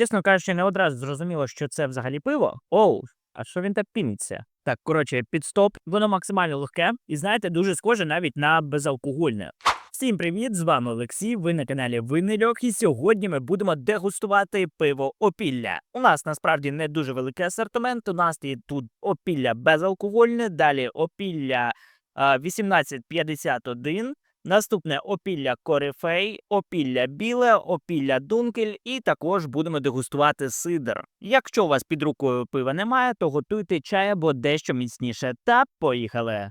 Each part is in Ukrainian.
Чесно кажучи, не одразу зрозуміло, що це взагалі пиво. Оу, а що він так піниться? Так, коротше, підстоп, воно максимально легке і знаєте, дуже схоже навіть на безалкогольне. Всім привіт! З вами Олексій. Ви на каналі Виннельок, і сьогодні ми будемо дегустувати пиво Опілля. У нас насправді не дуже великий асортимент. У нас є тут опілля безалкогольне, далі опілля 1851. Наступне опілля корифей, опілля біле, опілля дункель, і також будемо дегустувати сидр. Якщо у вас під рукою пива немає, то готуйте чай або дещо міцніше. Та поїхали.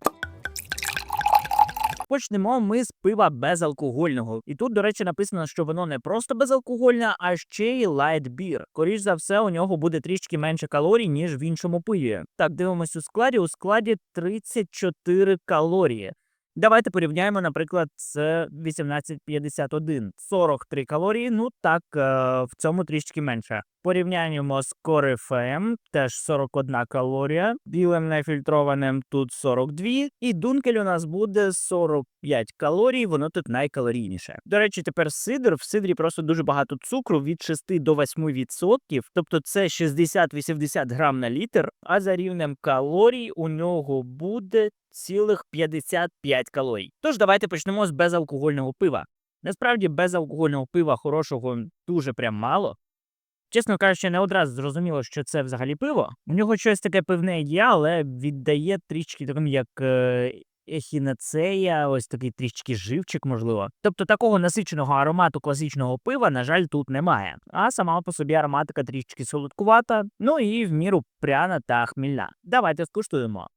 Почнемо ми з пива безалкогольного. І тут, до речі, написано, що воно не просто безалкогольне, а ще й лайт бір. Скоріш за все, у нього буде трішки менше калорій, ніж в іншому пиві. Так, дивимось у складі. У складі 34 калорії. Давайте порівняємо, наприклад, з 1851. 43 калорії, ну так, е, в цьому трішки менше. Порівняємо з корифеєм, теж 41 калорія, білим нефільтрованим тут 42, і дункель у нас буде 45 калорій, воно тут найкалорійніше. До речі, тепер сидр. В сидрі просто дуже багато цукру від 6 до 8 відсотків, тобто це 60-80 грам на літр, а за рівнем калорій у нього буде цілих 55 калорій. Тож давайте почнемо з безалкогольного пива. Насправді безалкогольного пива хорошого дуже прям мало. Чесно кажучи, не одразу зрозуміло, що це взагалі пиво. У нього щось таке пивне є, але віддає трішки таким, як е, ехінацея, ось такий трішки живчик, можливо. Тобто такого насиченого аромату класичного пива, на жаль, тут немає. А сама по собі ароматика трішки солодкувата, ну і в міру пряна та хмільна. Давайте скуштуємо.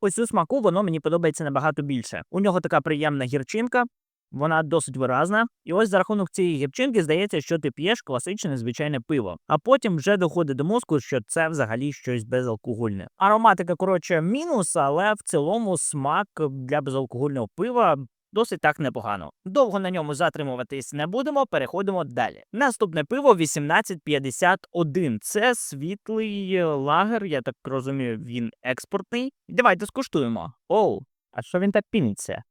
Ось у смаку воно мені подобається набагато більше. У нього така приємна гірчинка, вона досить виразна. І ось за рахунок цієї гірчинки здається, що ти п'єш класичне звичайне пиво. А потім вже доходить до мозку, що це взагалі щось безалкогольне. Ароматика, коротше, мінус, але в цілому смак для безалкогольного пива. Досить так непогано. Довго на ньому затримуватись не будемо, переходимо далі. Наступне пиво 1851. Це світлий лагер, я так розумію, він експортний. Давайте скуштуємо. Оу, а що він так піниться?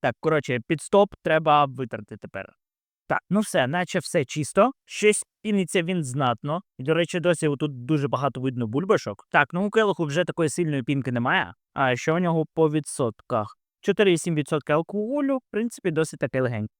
Так, коротше, підстоп треба витрати тепер. Так, ну все, наче все чисто. Щось піниться він знатно. І, до речі, досі тут дуже багато видно бульбашок. Так, ну у келиху вже такої сильної пінки немає. А що у нього по відсотках? 4,7% алкоголю, в принципі, досить таки легенький.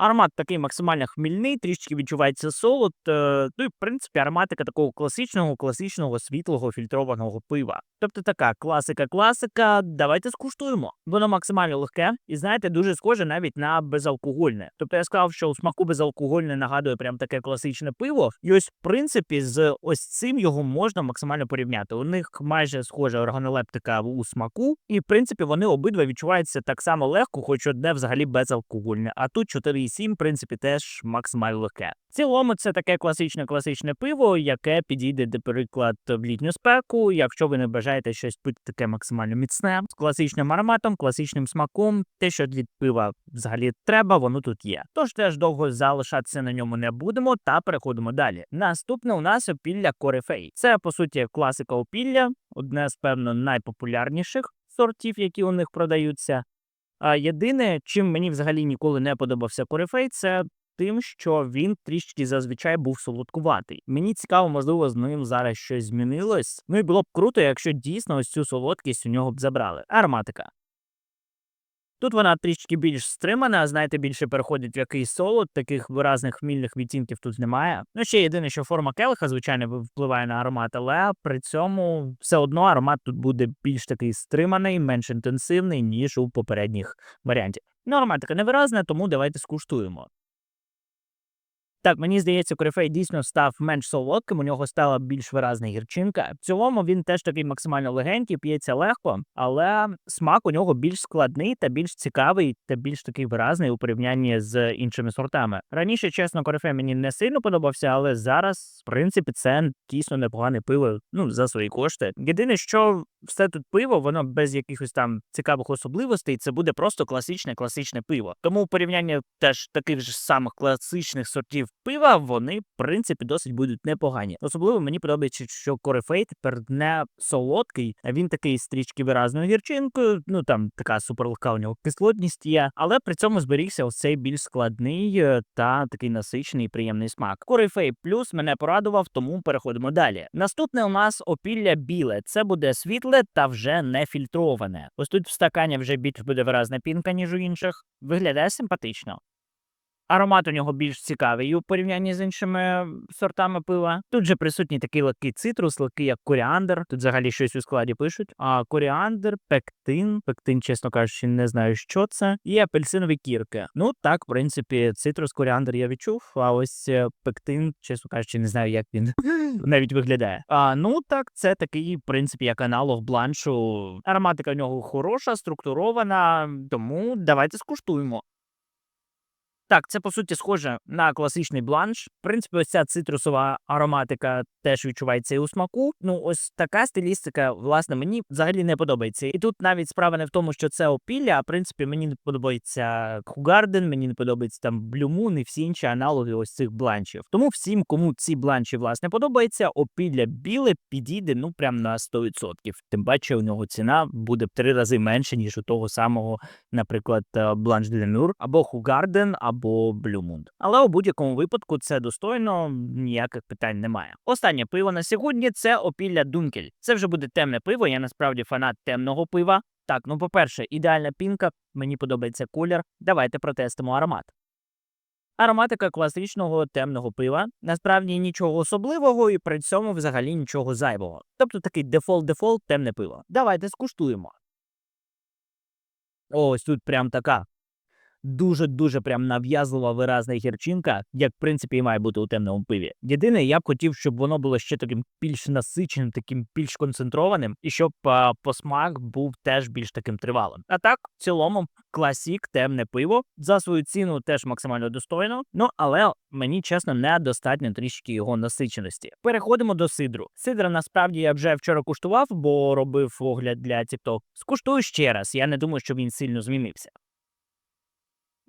Аромат такий максимально хмільний, трішки відчувається солод. е, Ну і в принципі ароматика такого класичного, класичного світлого фільтрованого пива. Тобто така класика-класика. Давайте скуштуємо. Воно максимально легке і знаєте, дуже схоже навіть на безалкогольне. Тобто я сказав, що у смаку безалкогольне нагадує прям таке класичне пиво. І ось, в принципі, з ось цим його можна максимально порівняти. У них майже схожа органолептика у смаку, і в принципі вони обидва відчуваються так само легко, хоч одне взагалі безалкогольне. А тут 4,7, в принципі, теж максимально легке. В цілому це таке класичне класичне пиво, яке підійде, наприклад, в літню спеку, якщо ви не бажаєте щось пити таке максимально міцне, з класичним ароматом, класичним смаком, те, що від пива взагалі треба, воно тут є. Тож теж довго залишатися на ньому не будемо та переходимо далі. Наступне у нас опілля корифей. Це по суті класика опілля, одне з певно найпопулярніших сортів, які у них продаються. А єдине, чим мені взагалі ніколи не подобався корифей, це тим, що він трішки зазвичай був солодкуватий. Мені цікаво, можливо, з ним зараз щось змінилось. Ну і було б круто, якщо дійсно ось цю солодкість у нього б забрали. Ароматика. Тут вона трішки більш стримана, знаєте, більше переходить в якийсь солод, таких виразних хмільних відтінків тут немає. Ну ще єдине, що форма келиха, звичайно, впливає на аромат, але при цьому все одно аромат тут буде більш такий стриманий, менш інтенсивний, ніж у попередніх варіантів. Ну, ароматика невиразна, тому давайте скуштуємо. Так, мені здається, корифей дійсно став менш солодким, у нього стала більш виразна гірчинка. В цілому він теж такий максимально легенький, п'ється легко, але смак у нього більш складний та більш цікавий та більш такий виразний у порівнянні з іншими сортами. Раніше, чесно, корифей мені не сильно подобався, але зараз, в принципі, це дійсно непогане пиво ну, за свої кошти. Єдине, що все тут пиво, воно без якихось там цікавих особливостей, це буде просто класичне класичне пиво. Тому порівняння теж таких ж самих класичних сортів пива, вони, в принципі, досить будуть непогані. Особливо мені подобається, що корифей тепер не солодкий, а він такий з трішки виразною гірчинкою. Ну там така суперлегка у нього кислотність є, але при цьому зберігся ось цей більш складний е, та такий насичений і приємний смак. Корифей плюс мене порадував, тому переходимо далі. Наступне у нас опілля біле. Це буде світле та вже не фільтроване. Ось тут в стакані вже більш буде виразна пінка, ніж у інших. Виглядає симпатично. Аромат у нього більш цікавий у порівнянні з іншими сортами пива. Тут же присутній такий легкий цитрус, легкий як коріандр. Тут взагалі щось у складі пишуть. А коріандр, пектин, пектин, чесно кажучи, не знаю, що це. І апельсинові кірки. Ну так, в принципі, цитрус, коріандр я відчув. А ось е, пектин, чесно кажучи, не знаю, як він навіть виглядає. А ну так, це такий, в принципі, як аналог бланшу. Ароматика в нього хороша, структурована, тому давайте скуштуємо. Так, це по суті схоже на класичний бланш. В принципі, ось ця цитрусова ароматика теж відчувається і у смаку. Ну, ось така стилістика, власне, мені взагалі не подобається. І тут навіть справа не в тому, що це опілля, а в принципі мені не подобається Хугарден, мені не подобається там Блюмун і всі інші аналоги ось цих бланчів. Тому всім, кому ці бланчі власне подобається, опілля біле підійде ну прям на 100%. Тим паче у нього ціна буде в три рази менше, ніж у того самого, наприклад, е, бланш де Мюр або Хугарден, Блюмунд. Але у будь-якому випадку це достойно, ніяких питань немає. Останнє пиво на сьогодні це опілля Дункель. Це вже буде темне пиво. Я насправді фанат темного пива. Так, ну по-перше, ідеальна пінка, мені подобається колір. Давайте протестимо аромат. Ароматика класичного темного пива. Насправді нічого особливого і при цьому взагалі нічого зайвого. Тобто такий дефолт-дефолт темне пиво. Давайте скуштуємо. Ось тут прям така дуже-дуже прям нав'язлива виразна гірчинка, як в принципі і має бути у темному пиві. Єдине, я б хотів, щоб воно було ще таким більш насиченим, таким більш концентрованим, і щоб а, посмак був теж більш таким тривалим. А так, в цілому, класік, темне пиво за свою ціну теж максимально достойно. Ну але мені чесно недостатньо трішки його насиченості. Переходимо до сидру. Сидра насправді я вже вчора куштував, бо робив огляд для TikTok. Скуштую ще раз. Я не думаю, що він сильно змінився.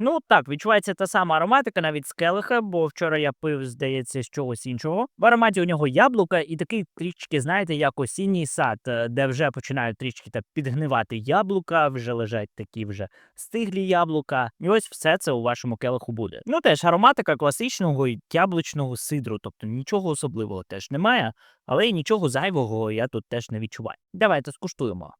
Ну так, відчувається та сама ароматика навіть з келиха, бо вчора я пив, здається, з чогось іншого. В ароматі у нього яблука і такий трішки, знаєте, як осінній сад, е, де вже починають трішки так підгнивати яблука, вже лежать такі вже стиглі яблука. І ось все це у вашому келиху буде. Ну теж ароматика класичного яблучного сидру, тобто нічого особливого теж немає, але й нічого зайвого я тут теж не відчуваю. Давайте скуштуємо.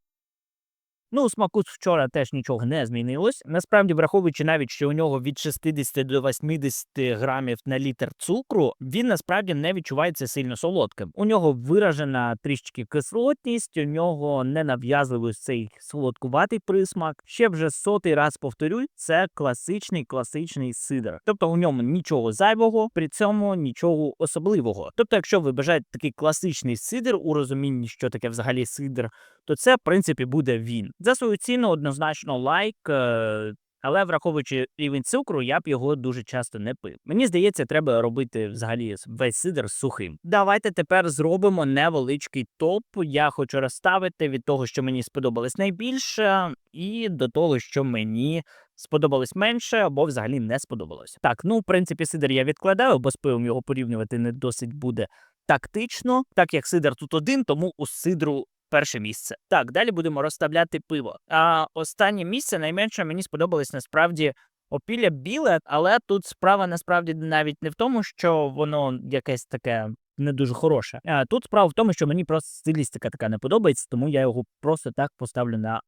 Ну, у смаку вчора теж нічого не змінилось. Насправді, враховуючи навіть, що у нього від 60 до 80 грамів на літр цукру, він насправді не відчувається сильно солодким. У нього виражена трішки кислотність, у нього не нав'язливий цей солодкуватий присмак. Ще вже сотий раз повторюю, це класичний класичний сидр. Тобто у ньому нічого зайвого, при цьому нічого особливого. Тобто, якщо ви бажаєте такий класичний сидр у розумінні, що таке взагалі сидр, то це в принципі буде він. За свою ціну однозначно лайк. е, Але враховуючи рівень цукру, я б його дуже часто не пив. Мені здається, треба робити взагалі весь сидр сухим. Давайте тепер зробимо невеличкий топ. Я хочу розставити від того, що мені сподобалось найбільше, і до того, що мені сподобалось менше або взагалі не сподобалось. Так, ну в принципі, сидр я відкладаю, бо з пивом його порівнювати не досить буде тактично. Так як сидр тут один, тому у сидру перше місце. Так, далі будемо розставляти пиво. А останнє місце найменше мені сподобалось насправді. Опілля біле, але тут справа насправді навіть не в тому, що воно якесь таке не дуже хороше. А тут справа в тому, що мені просто стилістика така не подобається, тому я його просто так поставлю на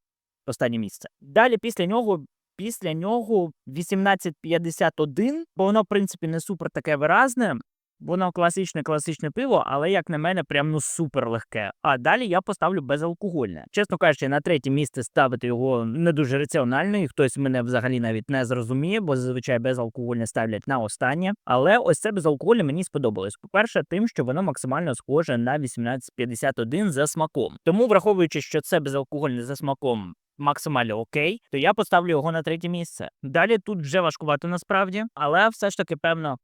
останнє місце. Далі після нього. Після нього 1851, бо воно, в принципі, не супер таке виразне. Воно класичне класичне пиво, але як на мене, прям ну супер легке. А далі я поставлю безалкогольне. Чесно кажучи, на третє місце ставити його не дуже раціонально, і хтось мене взагалі навіть не зрозуміє, бо зазвичай безалкогольне ставлять на останнє. Але ось це безалкогольне мені сподобалось. По-перше, тим, що воно максимально схоже на 1851 за смаком. Тому, враховуючи, що це безалкогольне за смаком. Максимально окей, то я поставлю його на третє місце. Далі тут вже важкувато насправді, але все ж таки, певно,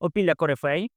опілля корифей.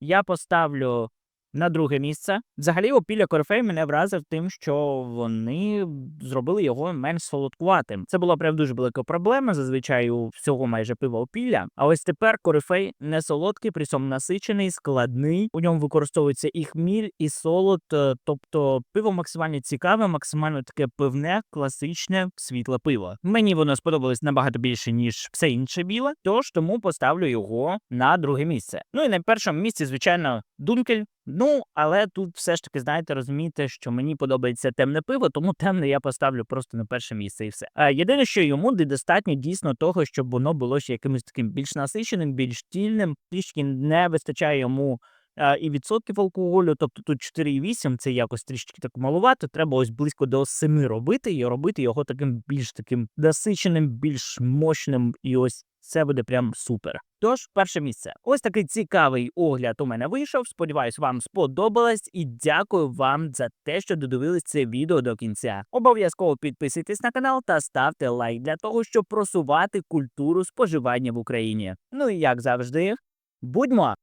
Я поставлю На друге місце. Взагалі, опілля корифей мене вразив тим, що вони зробили його менш солодкуватим. Це була прям дуже велика проблема. Зазвичай у всього майже пива опілля. А ось тепер корифей не солодкий, при цьому насичений, складний. У ньому використовується і хміль, і солод. е, Тобто пиво максимально цікаве, максимально таке пивне, класичне, світле пиво. Мені воно сподобалось набагато більше, ніж все інше біле, тож тому поставлю його на друге місце. Ну і на першому місці, звичайно, Дункель. Ну, але тут все ж таки, знаєте, розумієте, що мені подобається темне пиво, тому темне я поставлю просто на перше місце і все. А єдине, що йому недостатньо дійсно того, щоб воно було ще якимось таким більш насиченим, більш тільним, трішки не вистачає йому. а, І відсотків алкоголю, тобто тут 4,8, це якось трішки так малувато. Треба ось близько до 7 робити і робити його таким більш таким насиченим, більш мощним. І ось це буде прям супер. Тож, перше місце. Ось такий цікавий огляд у мене вийшов. Сподіваюсь, вам сподобалось і дякую вам за те, що додивились це відео до кінця. Обов'язково підписуйтесь на канал та ставте лайк для того, щоб просувати культуру споживання в Україні. Ну і як завжди, будьмо!